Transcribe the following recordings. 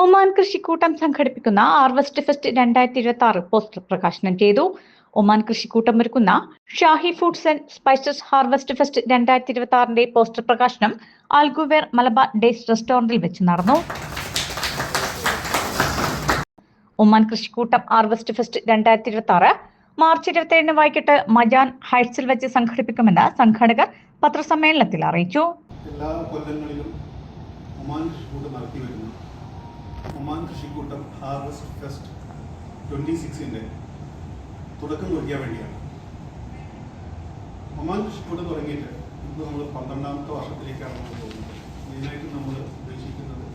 Oman കൃഷിക്കൂട്ടം സംഘടിപ്പിക്കുന്ന harvest fest രണ്ടായിരത്തി ഇരുപത്തി ആറ് പോസ്റ്റർ പ്രകാശനം ചെയ്തു. ഒമാൻ കൃഷിക്കൂട്ടം ഒരുക്കുന്ന Shahi foods and spices harvest fest രണ്ടായിരത്തി ഇരുപത്തി ആറിന്റെ പോസ്റ്റർ പ്രകാശനം ആൽഗുവേർ മലബാർ ഡേസ് റെസ്റ്റോറന്റിൽ വെച്ച് നടന്നു. ഒമാൻ കൃഷിക്കൂട്ടം ഹാർവസ്റ്റ് ഫെസ്റ്റ് രണ്ടായിരത്തി ഇരുപത്തി ആറ് മാർച്ച് ഇരുപത്തിയേഴിന് വൈകിട്ട് മജാൻ ഹൈറ്റ്സിൽ വെച്ച് സംഘടിപ്പിക്കുമെന്ന് സംഘാടകർ പത്രസമ്മേളനത്തിൽ അറിയിച്ചു. എല്ലാ കൊല്ലങ്ങളിലും ഒമാൻ നടത്തി വരുന്നു. ഒമാൻ കൃഷിക്കൂട്ടം ഹാർവസ്റ്റ് ഫെസ്റ്റ് ട്വന്റി സിക്സിന്റെ തുടക്കം കുറിക്കാൻ വേണ്ടിയാണ്. ഒമാൻ കൃഷിക്കൂട്ടം തുടങ്ങിയിട്ട് ഇപ്പോൾ നമ്മൾ പന്ത്രണ്ടാമത്തെ വർഷത്തിലേക്കാണ് നമ്മൾ പോകുന്നത്. മെയിനായിട്ട് നമ്മൾ ഉദ്ദേശിക്കുന്നത്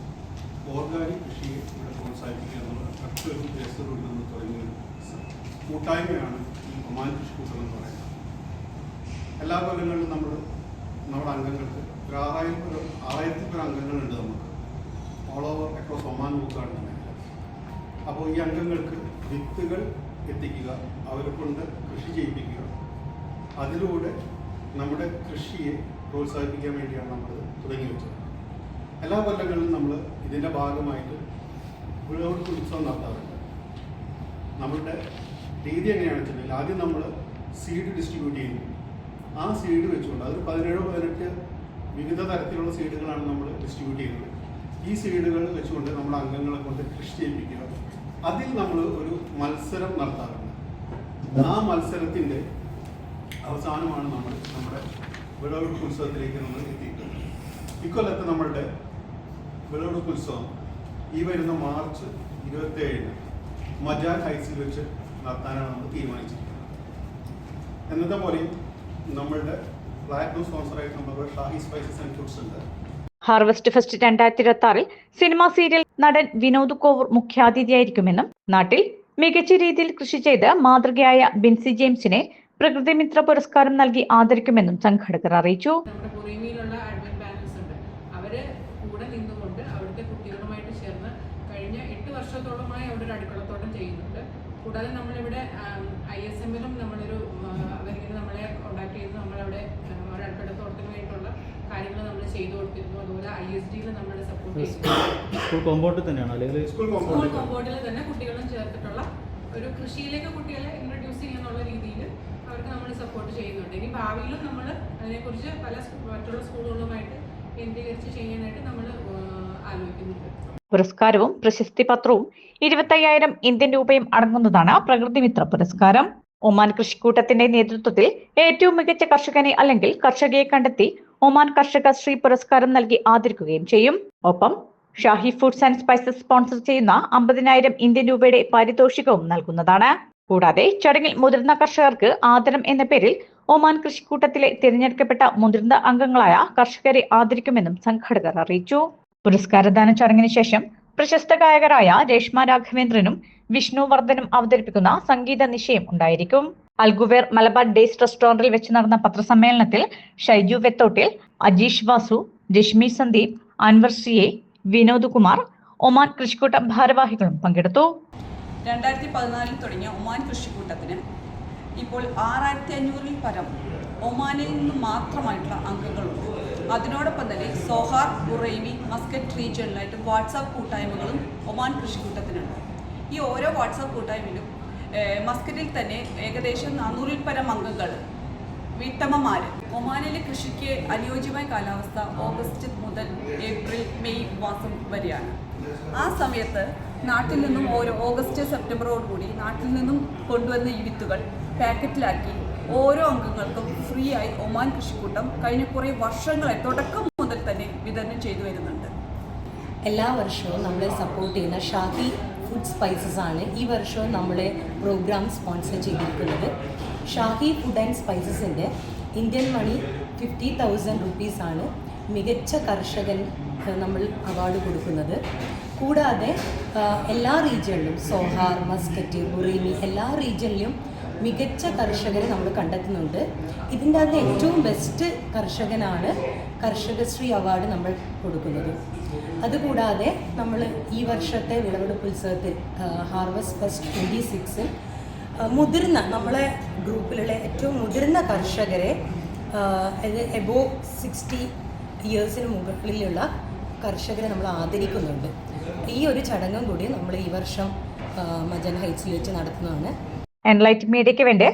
ഓർഗാനിക് കൃഷിയെ ഇവിടെ പ്രോത്സാഹിപ്പിക്കുക എന്നുള്ള അടുത്തൊരു ഉദ്ദേശത്തോടുകൂടി നമ്മൾ തുടങ്ങിയ കൂട്ടായ്മയാണ് ഈ ഒമാൻ കൃഷിക്കൂട്ടം എന്ന് പറയുന്നത്. എല്ലാ കൊല്ലങ്ങളിലും നമ്മൾ നമ്മുടെ അംഗങ്ങൾക്ക് ഒരു ആറായിരം ആറായിരത്തി പേർ അംഗങ്ങളുണ്ട് നമുക്ക്. അക്രോസ് അപ്പോൾ ഈ അംഗങ്ങൾക്ക് വിത്തുകൾ എത്തിക്കുക അവരെ കൊണ്ട് കൃഷി ചെയ്യിപ്പിക്കുക. അതിലൂടെ നമ്മുടെ കൃഷിയെ പ്രോത്സാഹിപ്പിക്കാൻ വേണ്ടിയാണ് നമ്മൾ തുടങ്ങി വെച്ചത്. എല്ലാ കൊല്ലങ്ങളിലും നമ്മൾ ഇതിന്റെ ഭാഗമായിട്ട് വിളവെടുപ്പ് ഉത്സവം നടത്താറുണ്ട്. നമ്മളുടെ രീതി എങ്ങനെയാണെന്ന് വെച്ചിട്ടുണ്ടെങ്കിൽ ആദ്യം നമ്മൾ സീഡ് ഡിസ്ട്രിബ്യൂട്ട് ചെയ്യുന്നു. ആ സീഡ് വെച്ചുകൊണ്ട് അതൊരു പതിനേഴോ പതിനെട്ട് വിവിധ തരത്തിലുള്ള സീഡുകളാണ് നമ്മൾ ഡിസ്ട്രിബ്യൂട്ട് ചെയ്യുന്നത്. ഈ സീഡുകൾ വെച്ചുകൊണ്ട് നമ്മൾ അംഗങ്ങളെ കൊണ്ട് കൃഷി ചെയ്യിപ്പിക്കുക. അതിൽ നമ്മൾ ഒരു മത്സരം നടത്താറുണ്ട്. ആ മത്സരത്തിന്റെ അവസാനമാണ് നമ്മൾ നമ്മുടെ വിളവെടുപ്പ് ഉത്സവത്തിലേക്ക് നമ്മൾ എത്തിയിട്ടുള്ളത്. ഇക്കൊല്ലത്തെ നമ്മളുടെ വിളവെടുപ്പ് ഉത്സവം ഈ വരുന്ന മാർച്ച് ഇരുപത്തേഴിന് മജാൻ ഹൈസിൽ വെച്ച് നടത്താനാണ് നമ്മൾ തീരുമാനിച്ചിരിക്കുന്നത്. എന്നത്തെ പോലെയും നമ്മളുടെ പ്ലാറ്റിനം സ്പോൺസറായിട്ട് നമ്മുടെ ഷാഹി സ്പൈസസ് ആൻഡ് ഫുഡ്സ് ഉണ്ട്. ഹാർവസ്റ്റ് ഫെസ്റ്റ് രണ്ടായിരത്തി ഇരുപത്തി ആറിൽ സിനിമാ സീരിയൽ നടൻ വിനോദ് കോവൂർ മുഖ്യാതിഥിയായിരിക്കുമെന്നും നാട്ടിൽ മികച്ച രീതിയിൽ കൃഷി ചെയ്ത് മാതൃകയായ ബിൻസി ജെയിംസിനെ പ്രകൃതിമിത്ര പുരസ്കാരം നൽകി ആദരിക്കുമെന്നും സംഘാടകർ അറിയിച്ചു. കഴിഞ്ഞ എട്ട് വർഷത്തോളമായി അവിടെ ഒരു അടുക്കളത്തോട്ടം ചെയ്യുന്നുണ്ട്. കൂടാതെ നമ്മളിവിടെ ഐ എസ് എമ്മിലും നമ്മളൊരു അവരിങ്ങനെ നമ്മളെ കോണ്ടാക്ട് ചെയ്ത് നമ്മളവിടെ ആ, ഒരു അടുക്കളത്തോട്ടത്തിന് വേണ്ടിയിട്ടുള്ള കാര്യങ്ങൾ നമ്മൾ ചെയ്തു കൊടുത്തിരുന്നു. അതുപോലെ ഐ എസ് ഡിയിൽ നമ്മളെ സപ്പോർട്ട് സ്കൂൾ കോമ്പൗണ്ടിൽ തന്നെയാണ്? അല്ലെങ്കിൽ സ്കൂൾ കോമ്പൗണ്ടിൽ തന്നെ കുട്ടികളും ചേർത്തിട്ടുള്ള ഒരു കൃഷിയിലേക്ക് കുട്ടികളെ ഇൻട്രൊഡ്യൂസ് ചെയ്യാന്നുള്ള രീതിയിൽ അവർക്ക് നമ്മൾ സപ്പോർട്ട് ചെയ്യുന്നുണ്ട്. ഇനി ഭാവിയിലും നമ്മൾ അതിനെക്കുറിച്ച് പല മറ്റുള്ള സ്കൂളുകളുമായിട്ട് കേന്ദ്രീകരിച്ച് ചെയ്യാനായിട്ട് നമ്മൾ ആലോചിക്കുന്നുണ്ട്. പുരസ്കാരവും പ്രശസ്തി പത്രവും ഇരുപത്തയ്യായിരം ഇന്ത്യൻ രൂപയും അടങ്ങുന്നതാണ് പ്രകൃതിമിത്ര പുരസ്കാരം. ഒമാൻ കൃഷിക്കൂട്ടത്തിന്റെ നേതൃത്വത്തിൽ ഏറ്റവും മികച്ച കർഷകനെ അല്ലെങ്കിൽ കർഷകയെ കണ്ടെത്തി ഒമാൻ കർഷക ശ്രീ പുരസ്കാരം നൽകി ആദരിക്കുകയും ചെയ്യും. ഒപ്പം Shahi foods and spices sponsor ചെയ്യുന്ന അമ്പതിനായിരം ഇന്ത്യൻ രൂപയുടെ പാരിതോഷികവും നൽകുന്നതാണ്. കൂടാതെ ചടങ്ങിൽ മുതിർന്ന കർഷകർക്ക് ആദരം എന്ന പേരിൽ ഒമാൻ കൃഷിക്കൂട്ടത്തിലെ തിരഞ്ഞെടുക്കപ്പെട്ട മുതിർന്ന അംഗങ്ങളായ കർഷകരെ ആദരിക്കുമെന്നും സംഘാടകർ അറിയിച്ചു. പുരസ്കാരദാന ചടങ്ങിന് ശേഷം പ്രശസ്ത ഗായകരായ രേഷ്മ രാഘവേന്ദ്രനും വിഷ്ണു വർദ്ധനും അവതരിപ്പിക്കുന്ന സംഗീത നിശയം ഉണ്ടായിരിക്കും. അൽഗുവേർ മലബാർ ഡേസ് റെസ്റ്റോറന്റിൽ വെച്ച് നടന്ന പത്രസമ്മേളനത്തിൽ ഷൈജു വെത്തോട്ടിൽ അജീഷ് വാസു രശ്മി സന്ദീപ് അൻവർ സിയെ വിനോദ് കുമാർ ഒമാൻ കൃഷിക്കൂട്ടം ഭാരവാഹികളും പങ്കെടുത്തു. രണ്ടായിരത്തി പതിനാലിൽ തുടങ്ങിയ ഒമാൻ കൃഷിക്കൂട്ടത്തിന് ഇപ്പോൾ ആറായിരത്തി അഞ്ഞൂറിൽ പരം ഒമാനിൽ നിന്ന് മാത്രമായിട്ടുള്ള അംഗങ്ങളുണ്ട്. അതിനോടൊപ്പം തന്നെ സോഹാർ ബുറൈമി മസ്കറ്റ് റീജിയണിലായിട്ട് വാട്സാപ്പ് കൂട്ടായ്മകളും ഒമാൻ കൃഷിക്കൂട്ടത്തിനുണ്ട്. ഈ ഓരോ വാട്സാപ്പ് കൂട്ടായ്മയിലും മസ്കറ്റിൽ തന്നെ ഏകദേശം നാനൂറിൽ പരം അംഗങ്ങൾ വീട്ടമ്മമാർ ഒമാനിലെ കൃഷിക്ക് അനുയോജ്യമായ കാലാവസ്ഥ ഓഗസ്റ്റ് മുതൽ ഏപ്രിൽ മെയ് മാസം വരെയാണ്. ആ സമയത്ത് നാട്ടിൽ നിന്നും ഓരോ ഓഗസ്റ്റ് സെപ്റ്റംബറോടുകൂടി നാട്ടിൽ നിന്നും കൊണ്ടുവന്ന ഈ വിത്തുകൾ പാക്കറ്റിലാക്കി ഓരോ അംഗങ്ങൾക്കും ഫ്രീ ആയി ഒമാൻ കൃഷിക്കൂട്ടം കഴിഞ്ഞ കുറേ വർഷങ്ങളായി തുടക്കം മുതൽ തന്നെ വിതരണം ചെയ്തു വരുന്നുണ്ട്. എല്ലാ വർഷവും നമ്മളെ സപ്പോർട്ട് ചെയ്യുന്ന ഷാഹി ഫുഡ് സ്പൈസസ് ആണ് ഈ വർഷവും നമ്മളെ പ്രോഗ്രാം സ്പോൺസർ ചെയ്തിരിക്കുന്നത്. ഷാഹി ഫുഡ് ആൻഡ് സ്പൈസസിന്റെ ഇന്ത്യൻ മണി ഫിഫ്റ്റി തൗസൻഡ് റുപ്പീസാണ് മികച്ച കർഷകൻ നമ്മൾ അവാർഡ് കൊടുക്കുന്നത്. കൂടാതെ എല്ലാ റീജിയണിലും സോഹാർ മസ്കറ്റ് ബുറീമി എല്ലാ റീജിയണിലും മികച്ച കർഷകരെ നമ്മൾ കണ്ടെത്തുന്നുണ്ട്. ഇതിന്റെ അകത്ത് ഏറ്റവും ബെസ്റ്റ് കർഷകനാണ് കർഷകശ്രീ അവാർഡ് നമ്മൾ കൊടുക്കുന്നത്. അതുകൂടാതെ നമ്മൾ ഈ വർഷത്തെ വിളവെടുപ്പ് ഉത്സവത്തിൽ ഹാർവസ്റ്റ് ഫെസ്റ്റ് ട്വന്റി സിക്സിൽ മുതിർന്ന നമ്മളെ ഗ്രൂപ്പിലുള്ള ഏറ്റവും മുതിർന്ന കർഷകരെ എബോ സിക്സ്റ്റി ഇയേഴ്സിന് മുകളിലുള്ള കർഷകരെ നമ്മൾ ആദരിക്കുന്നുണ്ട്. ഈ ഒരു ചടങ്ങും കൂടി നമ്മൾ ഈ വർഷം മജൻ ഹൈറ്റ്സിൽ വെച്ച് നടത്തുന്നതാണ്. എൻലൈറ്റ് മീഡിയയ്ക്ക് വേണ്ടി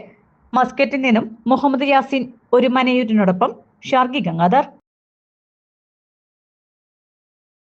മസ്കറ്റിൽ നിന്നും മുഹമ്മദ് യാസിൻ ഒരു മനയൂരിനോടൊപ്പം ഷാർഗി ഗംഗാധർ.